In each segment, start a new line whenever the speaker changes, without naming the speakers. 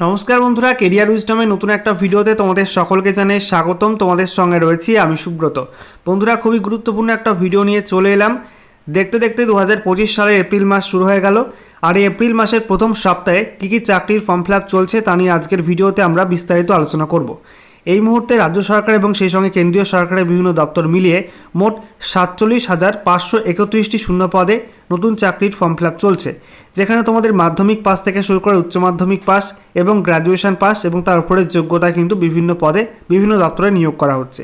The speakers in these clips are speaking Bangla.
নমস্কার বন্ধুরা কেরিয়ার উইজডমে নতুন একটা ভিডিওতে তোমাদের সকলকে জানাই স্বাগতম। তোমাদের সঙ্গে রয়েছি আমি সুব্রত। বন্ধুরা, খুবই গুরুত্বপূর্ণ একটা ভিডিও নিয়ে চলে এলাম। দেখতে দেখতে দু হাজার পঁচিশ সালের এপ্রিল মাস শুরু হয়ে গেল। আর এই এপ্রিল মাসের প্রথম সপ্তাহে কী কী চাকরির ফর্ম ফিল চলছে তা নিয়ে আজকের ভিডিওতে আমরা বিস্তারিত আলোচনা করব। এই মুহূর্তে রাজ্য সরকার এবং সেই সঙ্গে কেন্দ্রীয় সরকারের বিভিন্ন দপ্তর মিলিয়ে মোট সাতচল্লিশ হাজার পাঁচশো একত্রিশটি শূন্য পদে নতুন চাকরির ফর্ম ফিল চলছে, যেখানে তোমাদের মাধ্যমিক পাস থেকে শুরু করে উচ্চ মাধ্যমিক পাস এবং গ্র্যাজুয়েশন পাস এবং তার উপরে যোগ্যতা কিন্তু বিভিন্ন পদে বিভিন্ন দপ্তরে নিয়োগ করা হচ্ছে।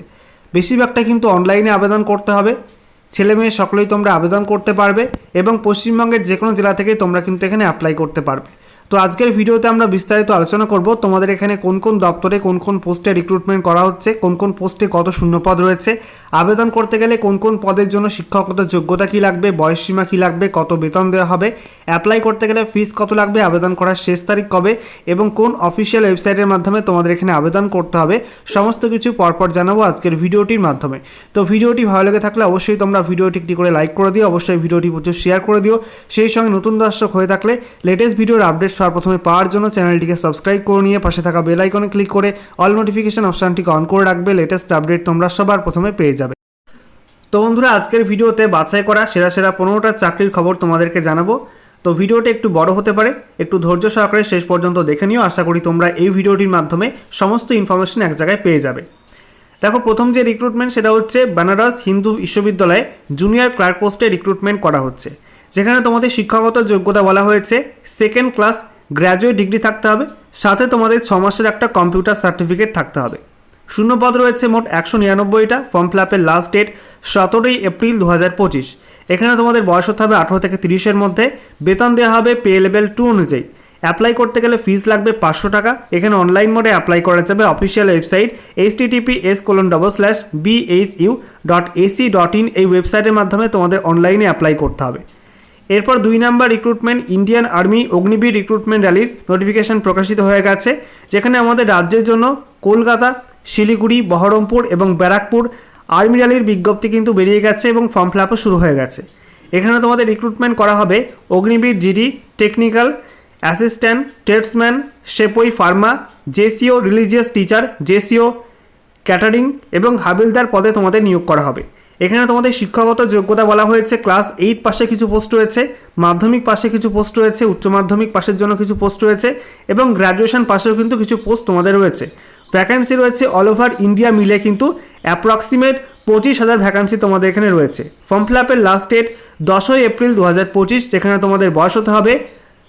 বেশিরভাগটা কিন্তু অনলাইনে আবেদন করতে হবে। ছেলে মেয়ে সকলেই তোমরা আবেদন করতে পারবে এবং পশ্চিমবঙ্গের যে কোনো জেলা থেকেই তোমরা কিন্তু এখানে অ্যাপ্লাই করতে পারবে। তো আজকের ভিডিওতে আমরা বিস্তারিত আলোচনা করব তোমাদের এখানে কোন কোন দপ্তরে কোন কোন পোস্টে রিক্রুটমেন্ট করা হচ্ছে, কোন কোন পোস্টে কত শূন্যপদ রয়েছে, আবেদন করতে গেলে কোন কোন পদের জন্য শিক্ষকতা যোগ্যতা কী লাগবে বয়সসীমা কী লাগবে, কত বেতন দেওয়া হবে অ্যাপ্লাই করতে গেলে ফিস কত লাগবে, আবেদন করার শেষ তারিখ কবে এবং কোন অফিসিয়াল ওয়েবসাইটের মাধ্যমে তোমাদের এখানে আবেদন করতে হবে, সমস্ত কিছু পরপর জানাব আজকের ভিডিওটির মাধ্যমে। তো ভিডিওটি ভালো লেগে থাকলে অবশ্যই তোমরা ভিডিওটি একটি করে লাইক করে দিও, অবশ্যই ভিডিওটি প্রচুর শেয়ার করে দিও। সেই সঙ্গে নতুন দর্শক হয়ে থাকলে লেটেস্ট ভিডিওর আপডেট সবার প্রথমে পাওয়ার জন্য চ্যানেলটিকে সাবস্ক্রাইব করে নিয়ে পাশে থাকা বেল আইকনে ক্লিক করে অল নোটিফিকেশন অপশানটিকে অন করে রাখবে লেটেস্ট আপডেট তোমরা সবার প্রথমে পেয়ে যাবে। তো বন্ধুরা, আজকের ভিডিওতে বাছাই করা সেরা সেরা পনেরোটা চাকরির খবর তোমাদেরকে জানাব। তো ভিডিওটা একটু বড় হতে পারে, একটু ধৈর্য সহকারে শেষ পর্যন্ত দেখে নিও। আশা করি তোমরা এই ভিডিওটির মাধ্যমে সমস্ত ইনফরমেশন এক জায়গায় পেয়ে যাবে। দেখো, প্রথম যে রিক্রুটমেন্ট সেটা হচ্ছে বেনারস হিন্দু বিশ্ববিদ্যালয়ে জুনিয়র ক্লার্ক পোস্টে রিক্রুটমেন্ট করা হচ্ছে। যেখানে তোমাদের শিক্ষাগত যোগ্যতা বলা হয়েছে সেকেন্ড ক্লাস গ্র্যাজুয়েট ডিগ্রি থাকতে হবে, সাথে তোমাদের ছ মাসের একটা কম্পিউটার সার্টিফিকেট থাকতে হবে। শূন্যপদ রয়েছে মোট একশো নিরানব্বইটা ফর্ম ফিল আপের লাস্ট ডেট সতেরোই এপ্রিল দু হাজার পঁচিশ। এখানে তোমাদের বয়স হতে হবে আঠেরো থেকে তিরিশের মধ্যে, বেতন দেওয়া হবে পে লেভেল টু অনুযায়ী। অ্যাপ্লাই করতে গেলে ফিস লাগবে পাঁচশো টাকা, এখানে অনলাইন মোডে অ্যাপ্লাই করা যাবে official website H TTP S colon double slash BH U dot AC dot in এই ওয়েবসাইটের মাধ্যমে তোমাদের অনলাইনে অ্যাপ্লাই করতে হবে। এরপর দুই number recruitment Indian Army Agniveer recruitment র্যালির notification প্রকাশিত হয়ে গেছে, যেখানে আমাদের রাজ্যের জন্য কলকাতা, শিলিগুড়ি, বহরমপুর এবং ব্যারাকপুর আর্মি র্যালির বিজ্ঞপ্তি কিন্তু বেরিয়ে গেছে এবং ফর্ম ফিল শুরু হয়ে গেছে। এখানে তোমাদের রিক্রুটমেন্ট করা হবে Agniveer GD technical assistant tradesman sepoy pharma JCO religious teacher JCO catering এবং হাবিলদার পদে তোমাদের নিয়োগ করা হবে। এখানে তোমাদের শিক্ষাগত যোগ্যতা বলা হয়েছে ক্লাস এইট পাশে কিছু পোস্ট রয়েছে, মাধ্যমিক পাশে কিছু পোস্ট রয়েছে, উচ্চ মাধ্যমিক পাশের জন্য কিছু পোস্ট রয়েছে, এবং গ্র্যাজুয়েশন পাশেও কিন্তু কিছু পোস্ট তোমাদের রয়েছে। ভ্যাকান্সি রয়েছে অল ওভার ইন্ডিয়া মিলে কিন্তু অ্যাপ্রক্সিমেট পঁচিশ হাজার ভ্যাকান্সি তোমাদের এখানে রয়েছে। ফর্ম ফিল আপের লাস্ট ডেট দশই এপ্রিল দু হাজার পঁচিশ, যেখানে তোমাদের বয়স হতে হবে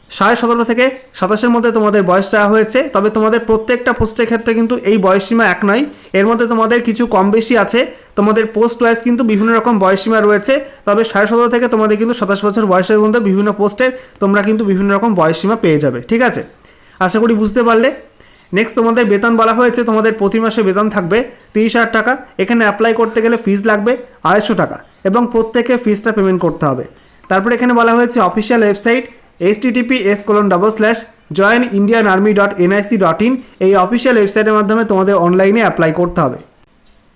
সাড়ে সতেরো থেকে সাতাশের মধ্যে তোমাদের বয়স চাওয়া হয়েছে, তবে তোমাদের প্রত্যেকটা পোস্টের ক্ষেত্রে কিন্তু এই বয়সসীমা এক নয়। এর মধ্যে তোমাদের কিছু কম বেশি আছে। তোমাদের পোস্ট ওয়াইজ কিন্তু বিভিন্ন রকম বয়সসীমা রয়েছে, তবে সাড়ে সতেরো থেকে তোমাদের কিন্তু সাতাশ বছর বয়সের মধ্যে বিভিন্ন পোস্টের তোমরা কিন্তু বিভিন্ন রকম বয়সসীমা পেয়ে যাবে, ঠিক আছে? আশা করি বুঝতে পারলে। নেক্সট তোমাদের বেতন বলা হয়েছে, তোমাদের প্রতি মাসে বেতন থাকবে তিরিশ হাজার টাকা। এখানে অ্যাপ্লাই করতে গেলে ফিস লাগবে আড়াইশো টাকা এবং প্রত্যেকে ফিসটা পেমেন্ট করতে হবে। তারপর এখানে বলা হয়েছে official website H TTP S colon double slash join Indian Army dot NIC dot in এই অফিসিয়াল ওয়েবসাইটের মাধ্যমে তোমাদের অনলাইনে অ্যাপ্লাই করতে হবে।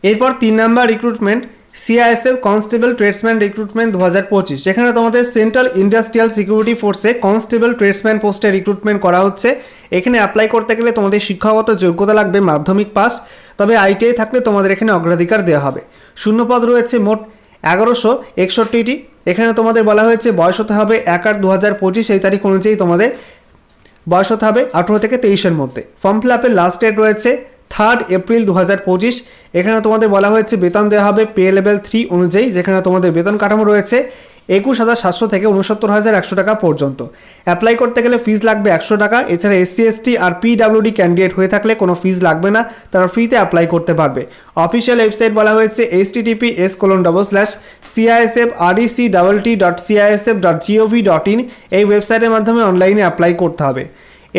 এরপর তিন number recruitment CISF constable tradesman recruitment দু হাজার পঁচিশ। যেখানে তোমাদের সেন্ট্রাল ইন্ডাস্ট্রিয়াল সিকিউরিটি ফোর্সে কনস্টেবল ট্রেডসম্যান পোস্টে রিক্রুটমেন্ট করা হচ্ছে। এখানে অ্যাপ্লাই করতে গেলে তোমাদের শিক্ষাগত যোগ্যতা লাগবে মাধ্যমিক পাস তবে আইটিআই থাকলে তোমাদের এখানে অগ্রাধিকার দেওয়া হবে। শূন্যপদ রয়েছে মোট এগারোশো একষট্টিটি। এখানে তোমাদের বলা হয়েছে বয়স হতে হবে এক আট দু হাজার পঁচিশ, এই তারিখ অনুযায়ী তোমাদের বয়স হতে হবে আঠেরো থেকে তেইশের মধ্যে। ফর্ম ফিল আপের লাস্ট ডেট রয়েছে থার্ড এপ্রিল দু হাজার পঁচিশ। এখানে তোমাদের বলা হয়েছে বেতন দেওয়া হবে পে লেভেল থ্রি অনুযায়ী, যেখানে তোমাদের বেতন কাঠামো রয়েছে একুশ হাজার সাতশো থেকে উনসত্তর হাজার একশো টাকা পর্যন্ত। অ্যাপ্লাই করতে গেলে ফিজ লাগবে একশো টাকা। এছাড়া এসসি এসটি আর পিডাব্লিউডি ক্যান্ডিডেট হয়ে থাকলে কোনো ফিজ লাগবে না। তারা ফ্রিতে অ্যাপ্লাই করতে পারবে। অফিসিয়াল ওয়েবসাইট বলা হয়েছে H TTP S colon double slash CISF REC double T dot CISF dot GOV dot in. এই ওয়েবসাইটের মাধ্যমে অনলাইনে অ্যাপ্লাই করতে হবে।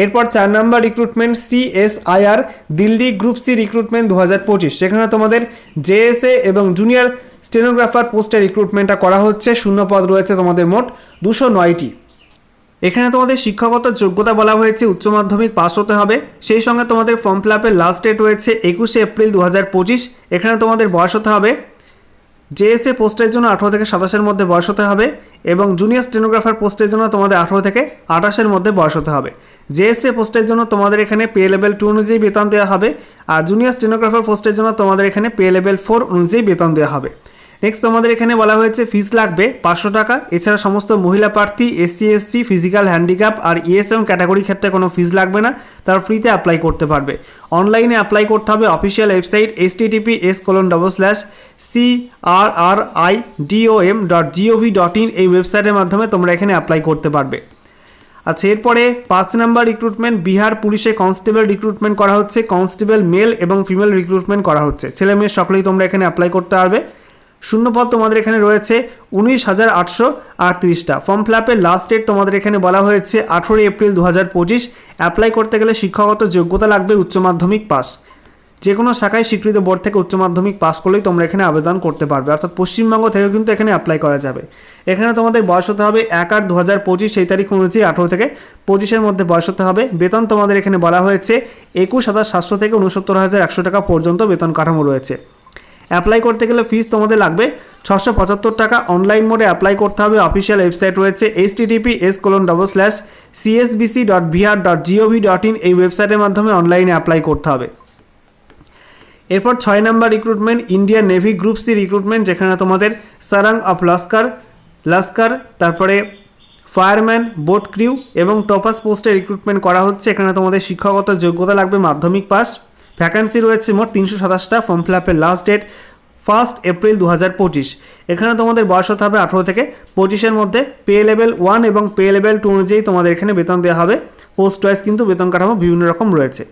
এরপর চার number recruitment CSIR Delhi group C recruitment দু হাজার পঁচিশ। সেখানে তোমাদের জেএসএ এবং জুনিয়র স্টেনোগ্রাফার পোস্টে রিক্রুটমেন্টটা করা হচ্ছে, শূন্য পদ রয়েছে তোমাদের মোট দুশো নয়টি। এখানে তোমাদের শিক্ষাগত যোগ্যতা বলা হয়েছে, উচ্চ মাধ্যমিক পাস হতে হবে। সেই সঙ্গে তোমাদের ফর্ম ফিল আপের লাস্ট ডেট রয়েছে, একুশে এপ্রিল দু হাজার পঁচিশ। এখানে তোমাদের বয়স হতে হবে। জেএসএ পোস্টের জন্য আঠেরো থেকে সাতাশের মধ্যে বয়স হতে হবে এবং জুনিয়র স্টেনোগ্রাফার পোস্টের জন্য তোমাদের আঠেরো থেকে আঠাশের মধ্যে বয়স হতে হবে। জেএসএ পোস্টের জন্য তোমাদের এখানে পে লেভেল টু অনুযায়ী বেতন দেওয়া হবে আর জুনিয়র স্টেনোগ্রাফার পোস্টের জন্য তোমাদের এখানে পে লেভেল ফোর অনুযায়ী বেতন দেওয়া হবে। নেক্সট তোমাদের এখানে বলা হয়েছে ফিস লাগবে পাঁচশো টাকা। এছাড়া সমস্ত মহিলা প্রার্থী এসসি এসসি ফিজিক্যাল হ্যান্ডিক্যাপ আর ইএসএম ক্যাটাগরি ক্ষেত্রে কোনো ফিস লাগবে না। তারা ফ্রিতে অ্যাপ্লাই করতে পারবে। অনলাইনে অ্যাপ্লাই করতে হবে official website S TTP S colon double slash C R R I DOM dot GOV dot in এই ওয়েবসাইটের মাধ্যমে তোমরা এখানে অ্যাপ্লাই করতে পারবে। আচ্ছা এরপরে পাঁচ নাম্বার রিক্রুটমেন্ট বিহার পুলিশে কনস্টেবল রিক্রুটমেন্ট করা হচ্ছে। কনস্টেবল মেল এবং ফিমেল রিক্রুটমেন্ট করা হচ্ছে। ছেলে মেয়ে সকলেই তোমরা এখানে অ্যাপ্লাই করতে পারবে। শূন্যপদ তোমাদের এখানে রয়েছে উনিশ হাজার আটশো আটত্রিশটা। ফর্ম ফিল লাস্ট ডেট তোমাদের এখানে বলা হয়েছে আঠেরোই এপ্রিল দু হাজার পঁচিশ। অ্যাপ্লাই করতে গেলে শিক্ষাগত যোগ্যতা লাগবে উচ্চ মাধ্যমিক পাস যে কোনো শাখায় স্বীকৃত বোর্ড থেকে উচ্চ মাধ্যমিক পাস করলেই তোমরা এখানে আবেদন করতে পারবে। অর্থাৎ পশ্চিমবঙ্গ থেকেও কিন্তু এখানে অ্যাপ্লাই করা যাবে। এখানে তোমাদের বয়স হতে হবে এক আট দু হাজার পঁচিশ, সেই তারিখ অনুযায়ী আঠেরো থেকে পঁচিশের মধ্যে বয়স হতে হবে। বেতন তোমাদের এখানে বলা হয়েছে একুশ হাজার সাতশো থেকে উনসত্তর হাজার একশো টাকা পর্যন্ত বেতন কাঠামো রয়েছে। অ্যাপ্লাই করতে গেলে ফিস তোমাদের লাগবে। ছশো পঁচাত্তর টাকা অনলাইন মোডে অ্যাপ্লাই করতে হবে। অফিসিয়াল ওয়েবসাইট রয়েছে H TDP S colon double slash CSBC dot Bihar dot GOV dot in এই ওয়েবসাইটের মাধ্যমে অনলাইনে অ্যাপ্লাই করতে হবে। এরপর ছয় number recruitment Indian Navy group C recruitment যেখানে তোমাদের সারাং অফ লস্কার লস্কার তারপরে ফায়ারম্যান বোট ক্রিউ এবং টপাস পোস্টে রিক্রুটমেন্ট করা হচ্ছে। এখানে তোমাদের শিক্ষাগত যোগ্যতা লাগবে, মাধ্যমিক পাস ভ্যাকান্সি রয়েছে মোট তিনশো সাতাশটা ফর্ম ফিল আপের লাস্ট ডেট ফার্স্ট এপ্রিল দু হাজার পঁচিশ। এখানে তোমাদের বয়স হতে হবে আঠেরো থেকে পঁচিশের মধ্যে। পে লেভেল ওয়ান এবং পে লেভেল টু অনুযায়ী তোমাদের এখানে বেতন দেওয়া হবে। পোস্ট ওয়াইজ কিন্তু বেতন কাঠামো বিভিন্ন রকম রয়েছে।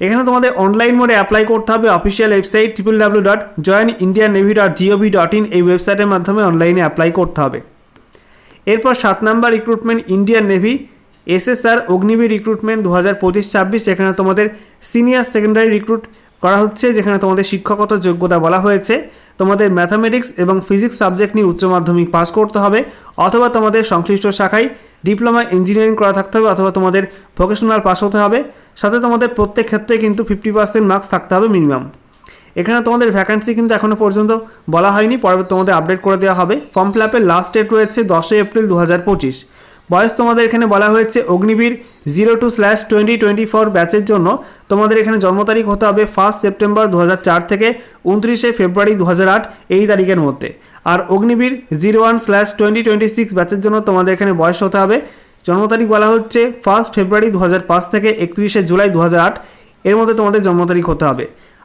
এখানে তোমাদের অনলাইন মোডে অ্যাপ্লাই করতে হবে official website triple W dot join Indian Navy dot GOV dot in এই ওয়েবসাইটের মাধ্যমে অনলাইনে অ্যাপ্লাই করতে হবে। এরপর সাত number recruitment Indian Navy SSR Agniveer recruitment দু হাজার পঁচিশ ছাব্বিশ এখানে তোমাদের সিনিয়র সেকেন্ডারি রিক্রুট করা হচ্ছে, যেখানে তোমাদের শিক্ষাগত যোগ্যতা বলা হয়েছে। তোমাদের ম্যাথামেটিক্স এবং ফিজিক্স সাবজেক্ট নিয়ে উচ্চ মাধ্যমিক পাস করতে হবে, অথবা তোমাদের সংশ্লিষ্ট শাখায় ডিপ্লোমা ইঞ্জিনিয়ারিং করা থাকতে হবে, অথবা তোমাদের ভোকেশনাল পাস হতে হবে। সাথে তোমাদের প্রত্যেক ক্ষেত্রে কিন্তু ফিফটি পার্সেন্ট মার্কস থাকতে হবে মিনিমাম এখানে তোমাদের ভ্যাকান্সি কিন্তু এখনও পর্যন্ত বলা হয়নি পরে তোমাদের আপডেট করে দেওয়া হবে। ফর্ম ফিল আপের লাস্ট ডেট রয়েছে দশই এপ্রিল দু হাজার পঁচিশ। বয়স তোমাদের এখানে বলা হয়েছে Agniveer zero two slash twenty twenty four ব্যাচের জন্য। তোমাদের এখানে জন্ম তারিখ হতে হবে ফার্স্ট সেপ্টেম্বর দু হাজার চার থেকে উনত্রিশে ফেব্রুয়ারি দু হাজার আট এই তারিখের মধ্যে। আর Agniveer zero one slash twenty twenty six ব্যাচের জন্য তোমাদের এখানে বয়স হতে হবে। জন্ম তারিখ বলা হচ্ছে ফার্স্ট ফেব্রুয়ারি দু হাজার পাঁচ থেকে একত্রিশে জুলাই দু হাজার আট। এর মধ্যে তোমাদের জন্ম তারিখ হতে হবে।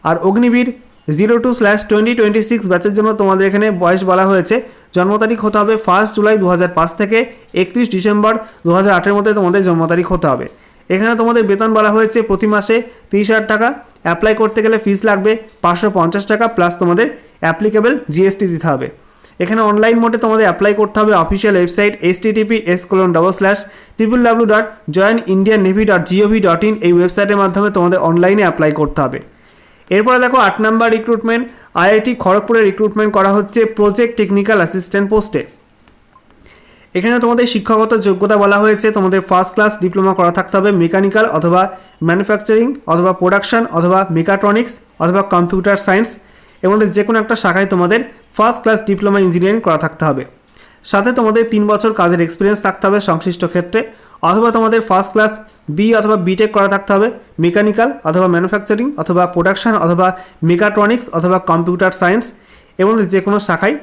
আর Agniveer zero two slash twenty twenty six ব্যাচের জন্য তোমাদের এখানে বয়স বলা হয়েছে। জন্ম তারিখ হতে হবে ফার্স্ট জুলাই দু হাজার পাঁচ থেকে একত্রিশ ডিসেম্বর দু হাজার মধ্যে তোমাদের জন্ম তারিখ হতে হবে। এখানে তোমাদের বেতন বলা হয়েছে প্রতি মাসে তিরিশ হাজার টাকা। অ্যাপ্লাই করতে গেলে ফিস লাগবে পাঁচশো পঞ্চাশ টাকা প্লাস তোমাদের অ্যাপ্লিকেবল জিএসটি দিতে হবে। এখানে অনলাইন মোডে তোমাদের অ্যাপ্লাই করতে হবে official website S TTP S colon double slash triple W dot join Indian Navy dot GOV dot in এই ওয়েবসাইটের মাধ্যমে তোমাদের অনলাইনে অ্যাপ্লাই করতে হবে। এরপরে দেখো আট নাম্বার রিক্রুটমেন্ট আইআইটি খড়গপুরে রিক্রুটমেন্ট করা হচ্ছে প্রজেক্ট টেকনিক্যাল অ্যাসিস্ট্যান্ট পোস্টে এখানে তোমাদের শিক্ষাগত যোগ্যতা বলা হয়েছে, তোমাদের ফার্স্ট ক্লাস ডিপ্লোমা করা থাকতে হবে মেকানিক্যাল অথবা ম্যানুফ্যাকচারিং অথবা প্রোডাকশন অথবা মেকাট্রনিক্স অথবা কম্পিউটার সায়েন্স মধ্যে যে কোনো একটা শাখায় তোমাদের ফার্স্ট ক্লাস ডিপ্লোমা ইঞ্জিনিয়ারিং করা থাকতে হবে। সাথে তোমাদের তিন বছর কাজের এক্সপিরিয়েন্স থাকতে হবে সংশ্লিষ্ট ক্ষেত্রে, অথবা তোমাদের ফার্স্ট ক্লাস বি অথবা বিটেক করা থাকতে হবে মেকানিক্যাল অথবা ম্যানুফ্যাকচারিং অথবা প্রোডাকশন অথবা মেকাট্রনিক্স অথবা কম্পিউটার সায়েন্স এবং যে কোনো শাখায়।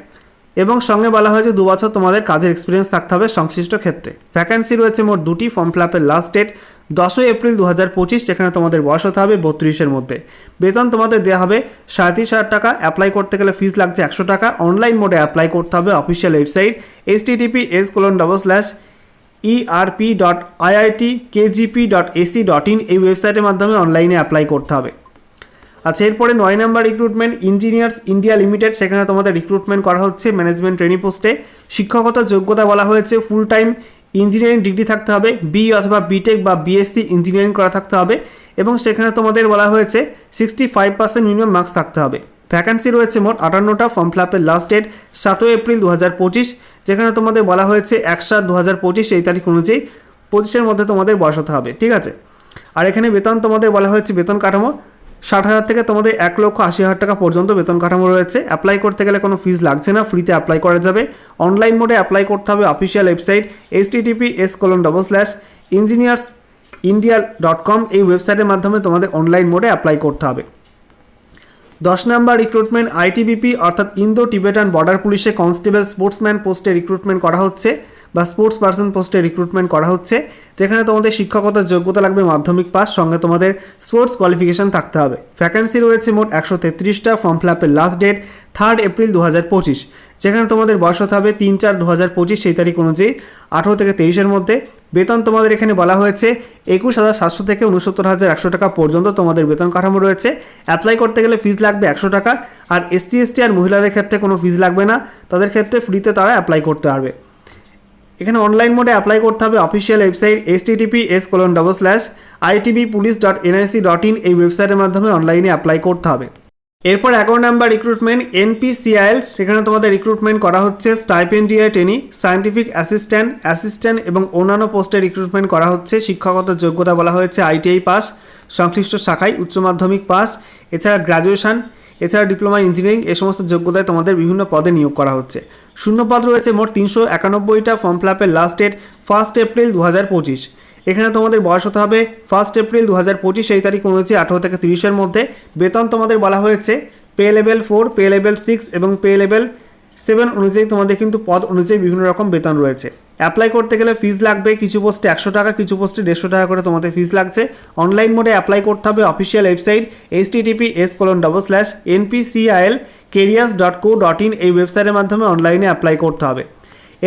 এবং সঙ্গে বলা হয়েছে দু বছর তোমাদের কাজের এক্সপিরিয়েন্স থাকতে হবে সংশ্লিষ্ট ক্ষেত্রে। ভ্যাকান্সি রয়েছে মোট দুটি ফর্ম ফিল আপের লাস্ট ডেট দশই এপ্রিল দু হাজার পঁচিশ, যেখানে তোমাদের বয়স হতে হবে বত্রিশের মধ্যে। বেতন তোমাদের দেওয়া হবে সাড়ে হাজার টাকা অ্যাপ্লাই করতে গেলে ফিস লাগছে একশো টাকা অনলাইন মোডে অ্যাপ্লাই করতে হবে official website S TTP S colon double slash ERP dot IIT KGP dot AC dot in এই ওয়েবসাইটের মাধ্যমে অনলাইনে অ্যাপ্লাই করতে হবে। আচ্ছা এরপরে নয় number recruitment Engineers India Limited সেখানে তোমাদের রিক্রুটমেন্ট করা হচ্ছে ম্যানেজমেন্ট ট্রেনিং পোস্টে শিক্ষাগত যোগ্যতা বলা হয়েছে ফুল টাইম ইঞ্জিনিয়ারিং ডিগ্রি থাকতে হবে বি অথবা বিটেক বা বিএসসি ইঞ্জিনিয়ারিং করা থাকতে হবে। এবং সেখানে তোমাদের বলা হয়েছে sixty five percent minimum marks থাকতে হবে। ভ্যাকান্সি রয়েছে মোট আটান্নটা ফর্ম ফিল আপের লাস্ট ডেট সাতই এপ্রিল দু হাজার পঁচিশ, যেখানে তোমাদের বলা হয়েছে এক সাত দু এই তারিখ অনুযায়ী পঁচিশের মধ্যে তোমাদের বয়স হতে হবে, ঠিক আছে? আর এখানে বেতন তোমাদের বলা হয়েছে বেতন কাঠামো, ষাট হাজার থেকে তোমাদের এক লক্ষ আশি হাজার টাকা পর্যন্ত বেতন কাঠামো রয়েছে। অ্যাপ্লাই করতে গেলে কোনো ফিস লাগছে না ফ্রিতে অ্যাপ্লাই করা যাবে। অনলাইন মোডে অ্যাপ্লাই করতে হবে official website H TTP S colon double slash engineers India dot com এই ওয়েবসাইটের মাধ্যমে তোমাদের অনলাইন মোডে অ্যাপ্লাই করতে হবে। দশ নম্বর রিক্রুটমেন্ট আইটিবিপি অর্থাৎ ইন্দো টিবেটান বর্ডার পুলিশে কনস্টেবল স্পোর্টসম্যান পোস্টে রিক্রুটমেন্ট করা হচ্ছে বা স্পোর্টস পার্সন পোস্টে রিক্রুটমেন্ট করা হচ্ছে, যেখানে তোমাদের শিক্ষকতার যোগ্যতা লাগবে মাধ্যমিক পাস সঙ্গে তোমাদের স্পোর্টস কোয়ালিফিকেশন থাকতে হবে। ভ্যাকেন্সি রয়েছে মোট একশো তেত্রিশটা ফর্ম ফিল আপের লাস্ট ডেট থার্ড এপ্রিল দু হাজার পঁচিশ, যেখানে তোমাদের বয়স হতে হবে তিন চার দু হাজার পঁচিশ, সেই তারিখ অনুযায়ী আঠেরো থেকে তেইশের মধ্যে। বেতন তোমাদের এখানে বলা হয়েছে একুশ হাজার সাতশো থেকে উনসত্তর হাজার একশো টাকা পর্যন্ত তোমাদের বেতন কাঠামো রয়েছে। অ্যাপ্লাই করতে গেলে ফিজ লাগবে একশো টাকা। আর এসসি এসটি আর মহিলাদের ক্ষেত্রে কোনো ফিজ লাগবে না। তাদের ক্ষেত্রে ফ্রিতে তারা অ্যাপ্লাই করতে পারবে। এখানে অনলাইন মোডে অ্যাপ্লাই করতে হবে official website S TTP S colon double slash ITB police dot NIC dot in এই ওয়েবসাইটের মাধ্যমে অনলাইনে অ্যাপ্লাই করতে হবে। এরপর এগারো নাম্বার রিক্রুটমেন্ট এনপিসিআইএল সেখানে তোমাদের রিক্রুটমেন্ট করা হচ্ছে stipendiary trainee scientific assistant assistant এবং অন্যান্য পোস্টে রিক্রুটমেন্ট করা হচ্ছে, শিক্ষাগত যোগ্যতা বলা হয়েছে আইটিআই পাস সংশ্লিষ্ট শাখায় উচ্চ মাধ্যমিক পাস এছাড়া গ্র্যাজুয়েশন এছাড়া ডিপ্লোমা ইঞ্জিনিয়ারিং এ সমস্ত যোগ্যতায় তোমাদের বিভিন্ন পদে নিয়োগ করা হচ্ছে। শূন্যপদ রয়েছে মোট তিনশো একানব্বইটা ফর্ম ফিল আপের লাস্ট ডেট ফার্স্ট এপ্রিল দু হাজার পঁচিশ। এখানে তোমাদের বয়স হতে হবে ফার্স্ট এপ্রিল দু হাজার পঁচিশ এই তারিখ অনুযায়ী আঠেরো থেকে তিরিশের মধ্যে। বেতন তোমাদের বলা হয়েছে pay level four pay level six এবং পে লেভেল সেভেন অনুযায়ী তোমাদের কিন্তু পদ অনুযায়ী বিভিন্ন রকম বেতন রয়েছে। অ্যাপ্লাই করতে গেলে ফিজ লাগবে, কিছু পোস্টে একশো টাকা, কিছু পোস্টে দেড়শো টাকা করে তোমাদের ফিজ লাগছে। অনলাইন মোডে অ্যাপ্লাই করতে হবে official website H TTP S colon double slash NPCIL careers dot co dot in এই ওয়েবসাইটের মাধ্যমে অনলাইনে অ্যাপ্লাই করতে হবে।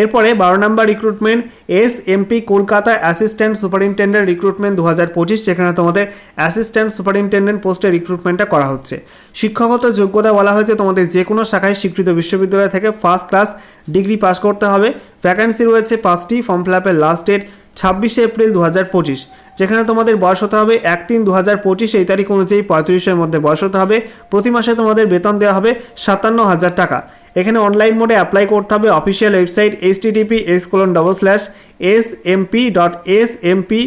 এরপরে বারো number recruitment S MP Kolkata assistant superintendent recruitment দু হাজার পঁচিশ যেখানে তোমাদের অ্যাসিস্ট্যান্ট সুপারিনটেন্ডেন্ট পোস্টে রিক্রুটমেন্টটা করা হচ্ছে। শিক্ষাগত যোগ্যতা বলা হয়েছে তোমাদের যে কোনো শাখায় স্বীকৃত বিশ্ববিদ্যালয় থেকে ফার্স্ট ক্লাস ডিগ্রি পাস করতে হবে। ভ্যাকান্সি রয়েছে পাঁচটি ফর্ম ফিল আপের লাস্ট ডেট ছাব্বিশে এপ্রিল দু হাজার পঁচিশ। যেখানে তোমাদের বয়স হতে হবে এক তিন দু হাজার পঁচিশ, এই তারিখ অনুযায়ী পঁয়ত্রিশের মধ্যে বয়স হতে হবে। প্রতি মাসে তোমাদের বেতন দেওয়া হবে সাতান্ন হাজার টাকা। এখানে অনলাইন মোডে অ্যাপ্লাই করতে হবে official website H TTP S colon double slash S MP dot S MP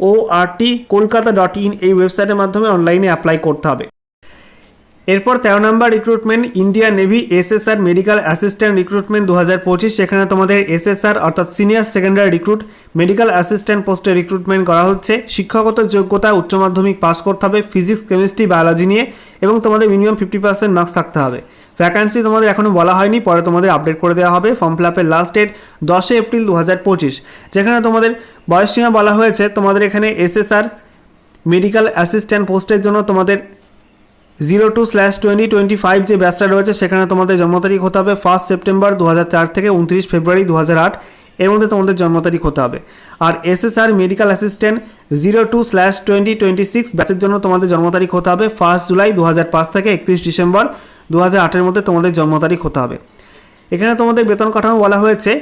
O R T Kolkata dot in এই ওয়েবসাইটের মাধ্যমে অনলাইনে অ্যাপ্লাই করতে হবে। এরপর তেরো number recruitment India Navy SSR medical assistant recruitment দু হাজার পঁচিশ, সেখানে তোমাদের এসএসআর অর্থাৎ senior secondary recruit medical assistant পোস্টে রিক্রুটমেন্ট করা হচ্ছে। শিক্ষাগত যোগ্যতা উচ্চ মাধ্যমিক পাস করতে হবে ফিজিক্স কেমিস্ট্রি বায়োলজি নিয়ে এবং তোমাদের মিনিমাম ফিফটি পার্সেন্ট মার্কস থাকতে হবে। ভ্যাকান্সি তোমাদের এখনও বলা হয়নি, পরে তোমাদের আপডেট করে দেওয়া হবে। ফর্ম ফিল আপের লাস্ট ডেট দশই এপ্রিল দু হাজার পঁচিশ। যেখানে তোমাদের বয়সসীমা বলা হয়েছে, তোমাদের এখানে এসএসআর মেডিকেল অ্যাসিস্ট্যান্ট পোস্টের জন্য তোমাদের zero two slash twenty twenty five যে ব্যাচটা রয়েছে, সেখানে তোমাদের জন্ম তারিখ হতে হবে ফার্স্ট সেপ্টেম্বর দু হাজার চার থেকে উনত্রিশ ফেব্রুয়ারি দু হাজার আট। এর মধ্যে তোমাদের জন্ম তারিখ হতে হবে। আর SSR medical assistant zero two slash twenty twenty six ব্যাচের জন্য তোমাদের জন্ম তারিখ হতে হবে ফার্স্ট জুলাই দু হাজার পাঁচ থেকে একত্রিশ ডিসেম্বর দু হাজার মধ্যে তোমাদের জন্ম তারিখ হতে হবে। এখানে তোমাদের বেতন কাঠামো বলা হয়েছে,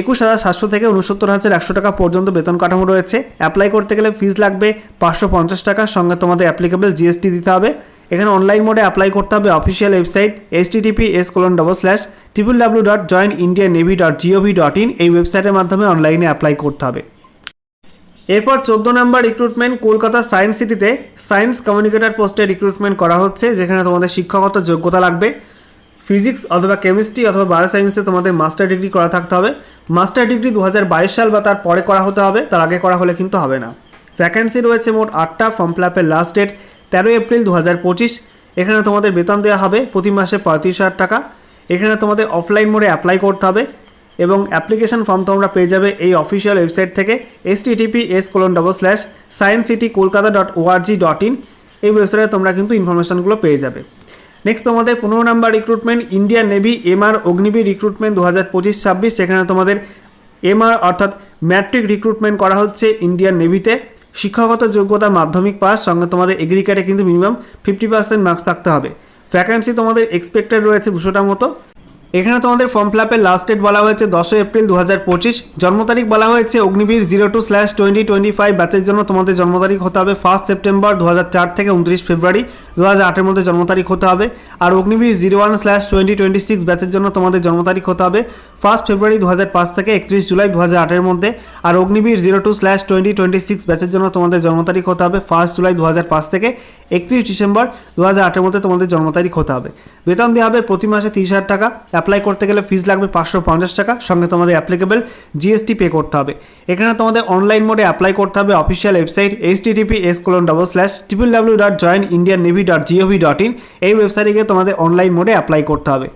একুশ হাজার সাতশো থেকে উনসত্তর হাজার একশো টাকা পর্যন্ত বেতন কাঠামো রয়েছে। অ্যাপ্লাই করতে গেলে ফিজ লাগবে পাঁচশো পঞ্চাশ টাকার সঙ্গে তোমাদের অ্যাপ্লিকেবল জিএসটি দিতে হবে। এখানে অনলাইন মোডে অ্যাপ্লাই করতে হবে official website H TTP S colon double slash triple W dot join India Navy dot GOV dot in এই ওয়েবসাইটের মাধ্যমে অনলাইনে অ্যাপ্লাই করতে হবে। এরপর চোদ্দ নম্বর রিক্রুটমেন্ট কলকাতা সায়েন্স সিটিতে সায়েন্স কমিউনিকেটর পোস্টে রিক্রুটমেন্ট করা হচ্ছে, যেখানে তোমাদের শিক্ষাগত যোগ্যতা লাগবে। ফিজিক্স অথবা কেমিস্ট্রি অথবা বায়ো সায়েন্সে তোমাদের মাস্টার ডিগ্রি করা থাকতে হবে। মাস্টার ডিগ্রি দু হাজার বাইশ সাল বা তার পরে করা হতে হবে, তার আগে করা হলে কিন্তু হবে না। ভ্যাকেন্সি রয়েছে মোট আটটা ফর্ম ফিল আপের লাস্ট ডেট তেরোই এপ্রিল দু হাজার পঁচিশ। এখানে তোমাদের বেতন দেওয়া হবে, প্রতি মাসে পঁয়ত্রিশ হাজার টাকা। এখানে তোমাদের অফলাইন মোডে অ্যাপ্লাই করতে হবে। এবং অ্যাপ্লিকেশন ফর্ম তোমরা পেয়ে যাবে এই অফিসিয়াল ওয়েবসাইট থেকে S TTP S colon double slash science city Kolkata dot ORG dot in এই ওয়েবসাইটে তোমরা কিন্তু ইনফরমেশনগুলো পেয়ে যাবে। নেক্সট তোমাদের পনেরো number recruitment Indian Navy MR Agniveer recruitment দু হাজার পঁচিশ ছাব্বিশ। সেখানে তোমাদের এমআর অর্থাৎ ম্যাট্রিক রিক্রুটমেন্ট করা হচ্ছে ইন্ডিয়ান নেভিতে শিক্ষাগত যোগ্যতা মাধ্যমিক পাস, সঙ্গে তোমাদের এগ্রিকারে কিন্তু মিনিমাম ফিফটি পার্সেন্ট মার্কস থাকতে হবে। ভ্যাকান্সি তোমাদের এক্সপেক্টেড রয়েছে দুশোটার মতো। এখানে তোমাদের ফর্ম ফিল আপের লাস্ট ডেট বলা হয়েছে দশই এপ্রিল দু পঁচিশ। জন্ম তারিখ বলা হয়েছে Agniveer zero two slash twenty twenty five ব্যাচের জন্য তোমাদের জন্ম তারিখ হতে হবে ফার্স্ট সেপ্টেম্বর দু হাজার চার থেকে উনত্রিশ ফেব্রুয়ারি দু হাজার মধ্যে জন্ম তারিখ হতে হবে। আর Agniveer zero one slash twenty twenty six ব্যাচের জন্য তোমাদের জন্ম তারিখ হতে হবে ফার্স্ট ফেব্রুয়ারি দু হাজার পাঁচ থেকে একত্রিশ জুলাই দু হাজার আটের মধ্যে। আর Agniveer zero two slash twenty twenty six ব্যাচের জন্য তোমাদের জন্ম তারিখ হতে হবে ফার্স্ট জুলাই দু হাজার পাঁচ থেকে একত্রিশ ডিসেম্বর দু হাজার আটের মধ্যে তোমাদের জন্ম তারিখ হতে হবে। বেতন দেওয়া হবে প্রতি মাসে তিরিশ হাজার টাকা। অ্যাপ্লাই করতে গেলে ফিজ লাগবে পাঁচশো পঞ্চাশ টাকা। সঙ্গে তোমাদের অ্যাপ্লিকেবল জিএসটি পে করতে হবে। এখানে তোমাদের অনলাইন মোডে অ্যাপ্লাই করতে হবে। Official website H TTP S colon double slash triple W dot join Indian Navy dot GOV dot in এই ওয়েবসাইটে গিয়ে তোমাদের অনলাইন মোডে অ্যাপ্লাই করতে হবে।